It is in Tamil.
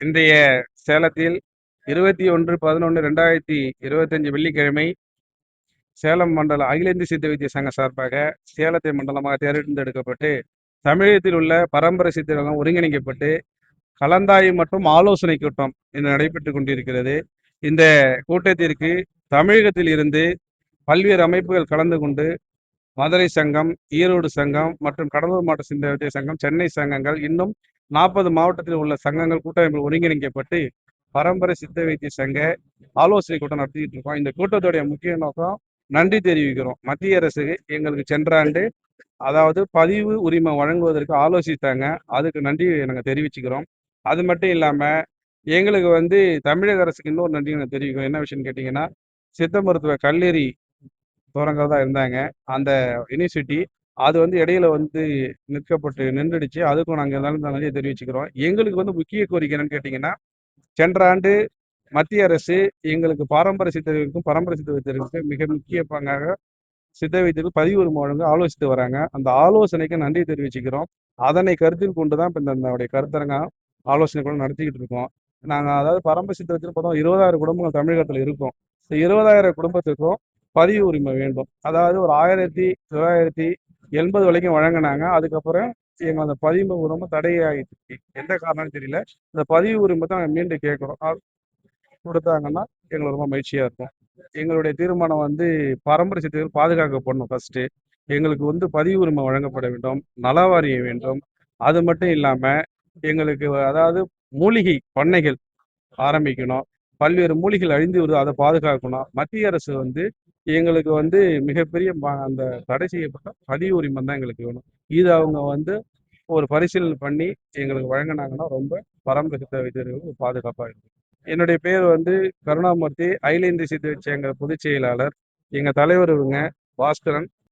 இன்றைய சேலத்தில் இருபத்தி ஒன்று பதினொன்று ரெண்டாயிரத்தி இருபத்தஞ்சு வெள்ளிக்கிழமை சேலம் மண்டல அகில இந்திய சித்த வைத்திய சங்க சார்பாக சேலத்தை மண்டலமாக தேர்ந்தெடுக்கப்பட்டு தமிழகத்தில் உள்ள பரம்பரை சித்தர்களும் ஒருங்கிணைக்கப்பட்டு கலந்தாய்வு மற்றும் ஆலோசனை கூட்டம் இன்று நடைபெற்று கொண்டிருக்கிறது. இந்த கூட்டத்திற்கு தமிழகத்தில் இருந்து பல்வேறு அமைப்புகள் கலந்து கொண்டு மதுரை சங்கம் ஈரோடு சங்கம் மற்றும் கடலூர் மாவட்ட சிந்த வைத்திய சங்கம் சென்னை சங்கங்கள் இன்னும் நாற்பது மாவட்டத்தில் உள்ள சங்கங்கள் கூட்டமைப்பில் ஒருங்கிணைக்கப்பட்டு பரம்பரை சித்த வைத்திய சங்க ஆலோசனை கூட்டம் நடத்திட்டு இருக்கோம். இந்த கூட்டத்துடைய முக்கிய நோக்கம் நன்றி தெரிவிக்கிறோம். மத்திய அரசுக்கு எங்களுக்கு சென்ற ஆண்டு அதாவது பதிவு உரிமை வழங்குவதற்கு ஆலோசித்தாங்க. அதுக்கு நன்றி நாங்கள் தெரிவிச்சுக்கிறோம். அது மட்டும் இல்லாமல் எங்களுக்கு வந்து தமிழக அரசுக்கு இன்னொரு நன்றி நாங்கள் தெரிவிக்கிறோம். என்ன விஷயம்னு கேட்டிங்கன்னா சித்த மருத்துவ கல்லூரி தொடங்குறதா இருந்தாங்க. அந்த யூனிவர்சிட்டி அது வந்து இடையில வந்து நிற்கப்பட்டு நின்றுடுச்சு. அதுக்கும் நாங்கள் இருந்தாலும் நன்றியை தெரிவிச்சுக்கிறோம். எங்களுக்கு வந்து முக்கிய கோரிக்கை என்னன்னு கேட்டிங்கன்னா சென்ற ஆண்டு மத்திய அரசு எங்களுக்கு பாரம்பரிய சித்தர்களுக்கும் பரம்பரை சித்த வைத்தியர்களுக்கும் மிக முக்கிய பங்காக சித்த வைத்தியர்கள் பதிவு உரிமை வழங்க ஆலோசித்து வராங்க. அந்த ஆலோசனைக்கு நன்றி தெரிவிச்சுக்கிறோம். அதனை கருத்தில் கொண்டு தான் இப்போ இந்த கருத்தரங்கம் ஆலோசனை கூட நடத்திக்கிட்டு இருக்கோம். நாங்கள் அதாவது பரம்பரை சித்த வைத்தியர் பார்த்தோம் இருபதாயிரம் குடும்பங்கள் தமிழகத்தில் இருக்கும். இந்த இருபதாயிரம் குடும்பத்துக்கும் பதிவு உரிமை வேண்டும். அதாவது ஒரு ஆயிரத்தி தொள்ளாயிரத்தி எண்பது வரைக்கும் வழங்கினாங்க. அதுக்கப்புறம் எங்க அந்த பதிவு உரிமை தடையாயிடுச்சு எந்த காரணம்னு தெரியல. இந்த பதிவு உரிமை தான் மீண்டும் கேட்குறோம். கொடுத்தாங்கன்னா எங்களுக்கு ரொம்ப மகிழ்ச்சியா இருக்கும். எங்களுடைய தீர்மானம் வந்து பரம்பரை சித்தர்கள் பாதுகாக்கப்படணும் ஃபர்ஸ்ட் எங்களுக்கு வந்து பதிவு உரிமை வழங்கப்பட வேண்டும். நலவாரியம் வேண்டும். அது மட்டும் இல்லாம எங்களுக்கு அதாவது மூலிகை பண்ணைகள் ஆரம்பிக்கணும். பல்வேறு மூலிகைகள் அழிந்து வருது. அதை பாதுகாக்கணும். மத்திய அரசு வந்து எங்களுக்கு வந்து மிகப்பெரிய அந்த தடை செய்யப்பட்ட பதிவு உரிமை தான் எங்களுக்கு வேணும். இது அவங்க வந்து ஒரு பரிசீலனை பண்ணி எங்களுக்கு வழங்கினாங்கன்னா ரொம்ப பரம்பரித்த வைத்தியர்களுக்கு பாதுகாப்பாக இருக்கும். என்னுடைய பேர் வந்து கருணாமூர்த்தி அகில இந்திய சித்த எங்கள் பொதுச் செயலாளர். எங்கள் தலைவர் இவங்க பாஸ்கரன்.